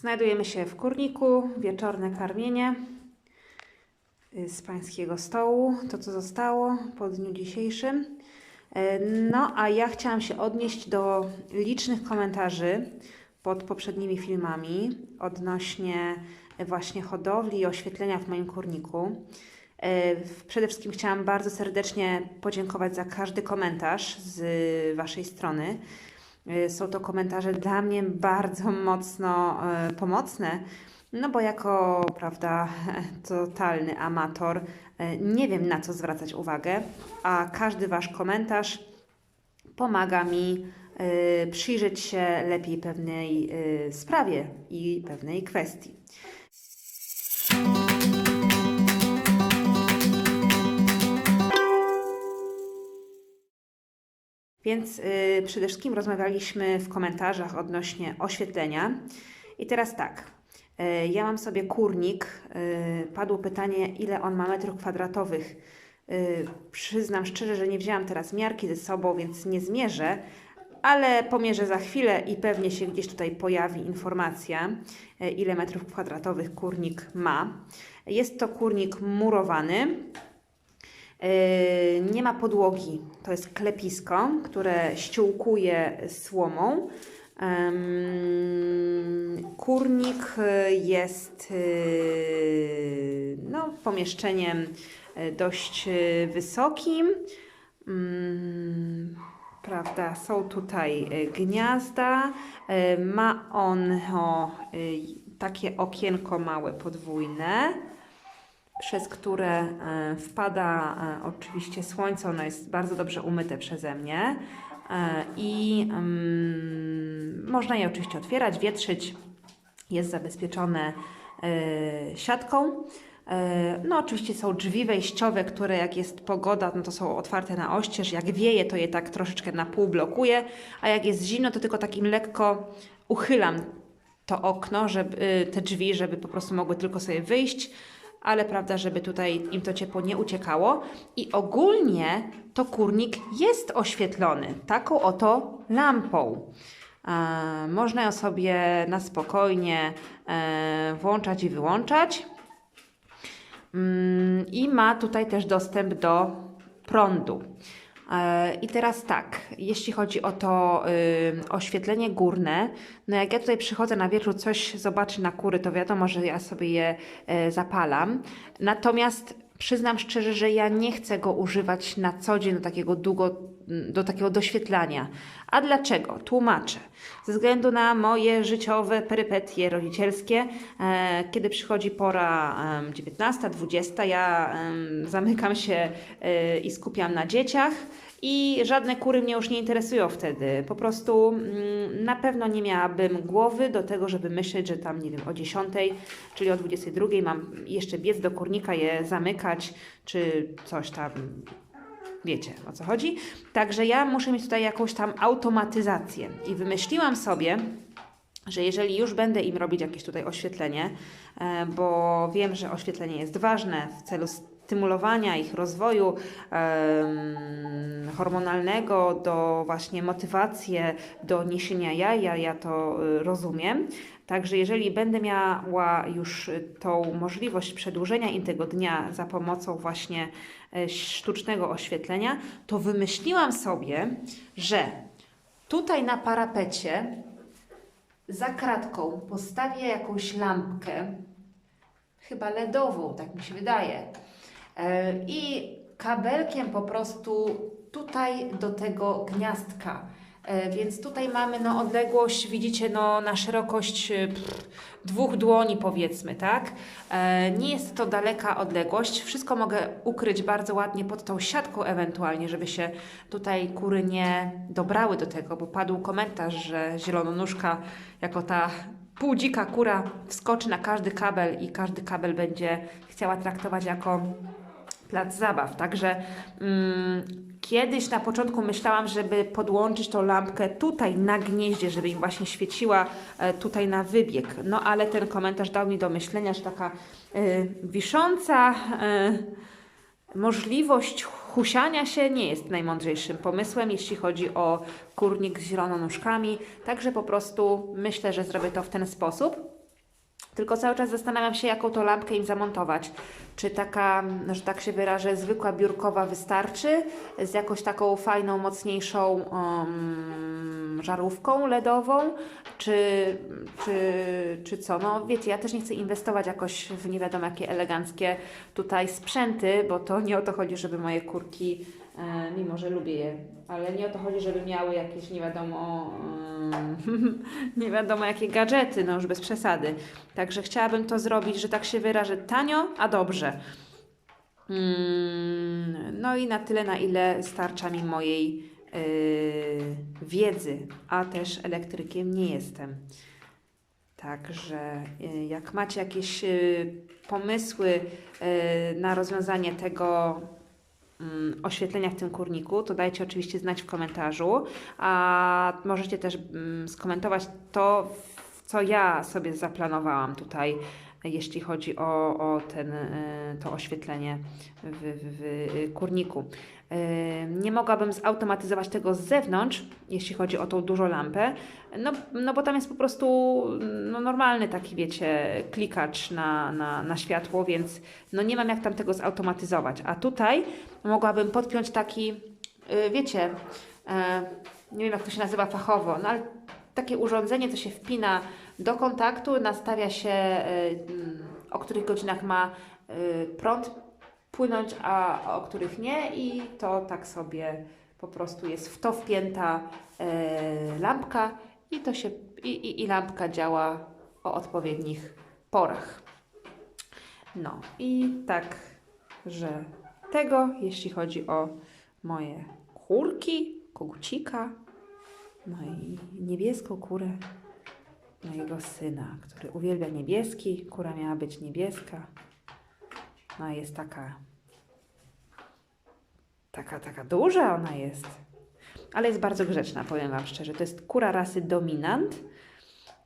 Znajdujemy się w kurniku, wieczorne karmienie y, z pańskiego stołu, to co zostało po dniu dzisiejszym. E, No, a ja chciałam się odnieść do licznych komentarzy pod poprzednimi filmami odnośnie właśnie hodowli i oświetlenia w moim kurniku. Przede wszystkim chciałam bardzo serdecznie podziękować za każdy komentarz z Waszej strony. E, Są to komentarze dla mnie bardzo mocno e, pomocne, no bo jako, prawda, totalny amator e, nie wiem na co zwracać uwagę, a każdy Wasz komentarz pomaga mi przyjrzeć się lepiej pewnej sprawie i pewnej kwestii. Więc y, przede wszystkim rozmawialiśmy w komentarzach odnośnie oświetlenia. I teraz tak, y, ja mam sobie kurnik. Y, padło pytanie, ile on ma metrów kwadratowych. Y, przyznam szczerze, że nie wzięłam teraz miarki ze sobą, więc nie zmierzę, ale pomierzę za chwilę i pewnie się gdzieś tutaj pojawi informacja, ile metrów kwadratowych kurnik ma. Jest to kurnik murowany. Yy, Nie ma podłogi. To jest klepisko, które ściółkuje słomą. Kurnik jest y, no, pomieszczeniem y, dość wysokim. Prawda, są tutaj gniazda. Ma on o, y, takie okienko małe podwójne przez które e, wpada e, oczywiście słońce. Ono jest bardzo dobrze umyte przeze mnie e, i mm, można je oczywiście otwierać, wietrzyć. Jest zabezpieczone siatką. No, oczywiście są drzwi wejściowe, które jak jest pogoda, no to są otwarte na oścież. Jak wieje, to je tak troszeczkę na pół blokuje, a jak jest zimno, to tylko takim lekko uchylam to okno, żeby, y, te drzwi, żeby po prostu mogły tylko sobie wyjść, ale prawda, żeby tutaj im to ciepło nie uciekało. I ogólnie to kurnik jest oświetlony taką oto lampą. E, można ją sobie na spokojnie e, włączać i wyłączać. Mm, I ma tutaj też dostęp do prądu. I teraz tak, jeśli chodzi o to y, oświetlenie górne, no jak ja tutaj przychodzę na wieczór coś zobaczyć na kury, to wiadomo, że ja sobie je e, zapalam. Natomiast przyznam szczerze, że ja nie chcę go używać na co dzień do takiego długo, do takiego doświetlania. A dlaczego? Tłumaczę. Ze względu na moje życiowe perypetie rodzicielskie, e, kiedy przychodzi pora em, 19, 20, ja zamykam się e, i skupiam na dzieciach. I żadne kury mnie już nie interesują wtedy. Po prostu mm, na pewno nie miałabym głowy do tego, żeby myśleć, że tam, nie wiem, o 10, czyli o 22 mam jeszcze biec do kurnika, je zamykać, czy coś tam. Wiecie o co chodzi? Także ja muszę mieć tutaj jakąś tam automatyzację. I wymyśliłam sobie, że jeżeli już będę im robić jakieś tutaj oświetlenie, e, bo wiem, że oświetlenie jest ważne w celu stymulowania ich rozwoju em, hormonalnego, do właśnie motywacji do niesienia jaja, ja to y, rozumiem. Także jeżeli będę miała już y, tą możliwość przedłużenia im tego dnia za pomocą właśnie e, sztucznego oświetlenia, to wymyśliłam sobie, że tutaj na parapecie za kratką postawię jakąś lampkę, chyba LEDową, tak mi się wydaje. E, I kabelkiem po prostu tutaj do tego gniazdka. E, Więc tutaj mamy no, odległość, widzicie, no, na szerokość e, pff, dwóch dłoni powiedzmy, tak? E, Nie jest to daleka odległość. Wszystko mogę ukryć bardzo ładnie pod tą siatką ewentualnie, żeby się tutaj kury nie dobrały do tego, bo padł komentarz, że zielononóżka jako ta półdzika kura wskoczy na każdy kabel i każdy kabel będzie chciała traktować jako plac zabaw. Także mm, kiedyś na początku myślałam, żeby podłączyć tą lampkę tutaj na gnieździe, żeby im właśnie świeciła e, tutaj na wybieg. No ale ten komentarz dał mi do myślenia, że taka e, wisząca e, możliwość husiania się nie jest najmądrzejszym pomysłem, jeśli chodzi o kurnik z zielononóżkami. Także po prostu myślę, że zrobię to w ten sposób. Tylko cały czas zastanawiam się, jaką to lampkę im zamontować. Czy taka, że tak się wyrażę, zwykła biurkowa wystarczy z jakąś taką fajną, mocniejszą um, żarówką LEDową, czy, czy, czy co? No wiecie, ja też nie chcę inwestować jakoś w nie wiadomo jakie eleganckie tutaj sprzęty, bo to nie o to chodzi, żeby moje kurki, mimo że lubię je, ale nie o to chodzi, żeby miały jakieś nie wiadomo, em, nie wiadomo jakie gadżety, no już bez przesady. Także chciałabym to zrobić, że tak się wyrażę, tanio, a dobrze. Mm, No i na tyle, na ile starcza mi mojej yy, wiedzy, a też elektrykiem nie jestem. Także jak macie jakieś pomysły na rozwiązanie tego oświetlenia w tym kurniku, to dajcie oczywiście znać w komentarzu, a możecie też mm, skomentować to, co ja sobie zaplanowałam tutaj, jeśli chodzi o, o ten, y, to oświetlenie w, w, w kurniku. Y, Nie mogłabym zautomatyzować tego z zewnątrz, jeśli chodzi o tą dużą lampę, no, no bo tam jest po prostu no, normalny taki, wiecie, klikacz na, na, na światło, więc no nie mam jak tam tego zautomatyzować. A tutaj mogłabym podpiąć taki, wiecie, e, nie wiem jak to się nazywa fachowo, no ale takie urządzenie, co się wpina do kontaktu, nastawia się, y, mm, o których godzinach ma y, prąd płynąć, a o których nie i to tak sobie po prostu jest w to wpięta e, lampka i to się i, i, i lampka działa o odpowiednich porach. No i tak, że tego, jeśli chodzi o moje kurki, kogucika, no i niebieską kurę mojego syna, który uwielbia niebieski. Kura miała być niebieska. No jest taka, taka, taka duża ona jest. Ale jest bardzo grzeczna, powiem Wam szczerze. To jest kura rasy dominant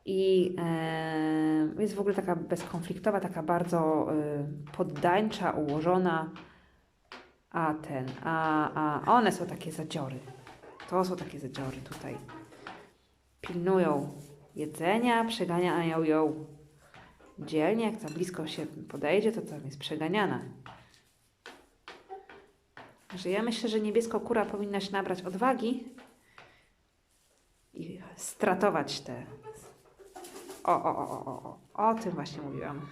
i e, jest w ogóle taka bezkonfliktowa, taka bardzo e, poddańcza, ułożona. A ten, a, a one są takie zadziory. To są takie zadziory tutaj. Pilnują jedzenia, przeganiają ją dzielnie. Jak za blisko się podejdzie, to tam jest przeganiana. Że ja myślę, że niebieska kura powinna się nabrać odwagi i stratować te. O, o, o, o, o, o, o tym właśnie mówiłam.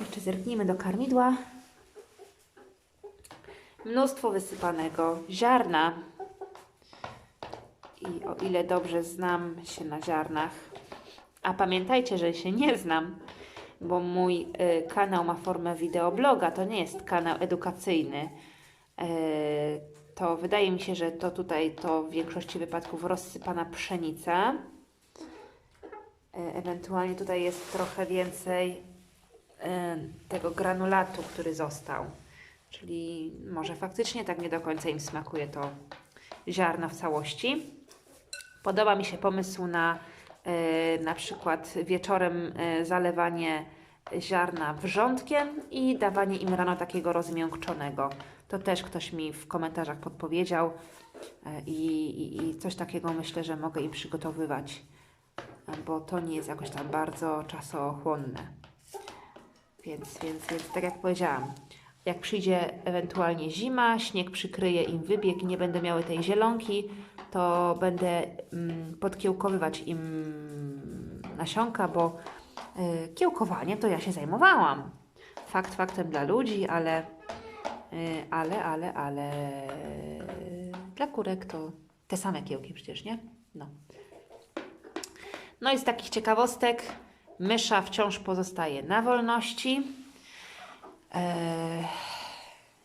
Jeszcze zerknijmy do karmidła. Mnóstwo wysypanego ziarna. I o ile dobrze znam się na ziarnach, a pamiętajcie, że się nie znam, bo mój y, kanał ma formę wideobloga, to nie jest kanał edukacyjny. Y, to wydaje mi się, że to tutaj to w większości wypadków rozsypana pszenica. Y, ewentualnie tutaj jest trochę więcej y, tego granulatu, który został. Czyli może faktycznie tak nie do końca im smakuje to ziarno w całości. Podoba mi się pomysł na e, na przykład wieczorem e, zalewanie ziarna wrzątkiem i dawanie im rano takiego rozmiękczonego. To też ktoś mi w komentarzach podpowiedział e, i, i, i coś takiego myślę, że mogę im przygotowywać, bo to nie jest jakoś tam bardzo czasochłonne. Więc, więc, więc tak jak powiedziałam, jak przyjdzie ewentualnie zima, śnieg przykryje im wybieg i nie będę miały tej zielonki, to będę mm, podkiełkowywać im nasionka, bo y, kiełkowanie to ja się zajmowałam. Fakt faktem dla ludzi, ale, y, ale, ale, ale dla kurek to te same kiełki przecież, nie? No. No i z takich ciekawostek mysza wciąż pozostaje na wolności. Eee,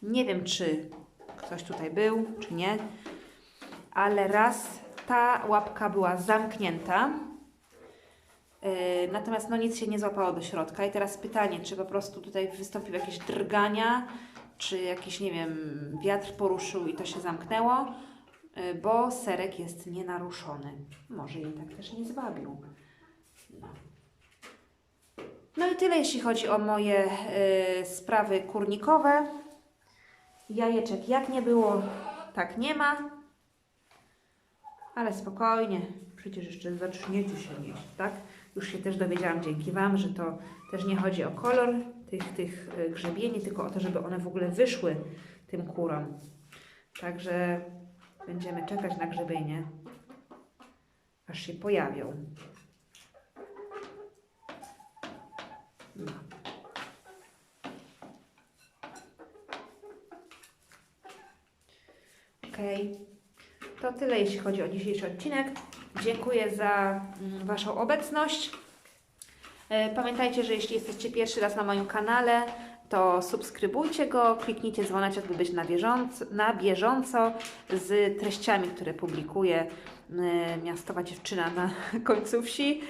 nie wiem, czy ktoś tutaj był, czy nie, ale raz ta łapka była zamknięta. Eee, natomiast no nic się nie złapało do środka. I teraz pytanie, czy po prostu tutaj wystąpiły jakieś drgania, czy jakiś, nie wiem, wiatr poruszył i to się zamknęło, Eee, bo serek jest nienaruszony. Może jej tak też nie zwabił. No. No i tyle, jeśli chodzi o moje y, sprawy kurnikowe. Jajeczek jak nie było, tak nie ma. Ale spokojnie, przecież jeszcze zaczniecie się nieść, tak? Już się też dowiedziałam dzięki Wam, że to też nie chodzi o kolor tych, tych y, grzebieni, tylko o to, żeby one w ogóle wyszły tym kurom. Także będziemy czekać na grzebienie, aż się pojawią. No. Okej. To tyle, jeśli chodzi o dzisiejszy odcinek. Dziękuję za mm, Waszą obecność. E, Pamiętajcie, że jeśli jesteście pierwszy raz na moim kanale, to subskrybujcie go, kliknijcie dzwoneczek, by być na bieżąco, na bieżąco z treściami, które publikuję. E, Miastowa dziewczyna na końcu wsi.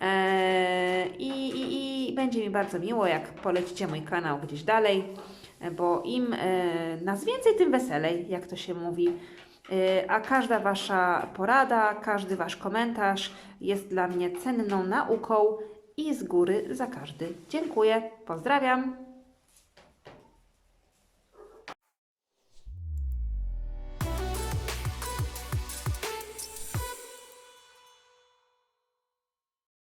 E, I, i, I będzie mi bardzo miło, jak polecicie mój kanał gdzieś dalej, bo im e, nas więcej, tym weselej, jak to się mówi. E, A każda Wasza porada, każdy Wasz komentarz jest dla mnie cenną nauką i z góry za każdy dziękuję. Pozdrawiam!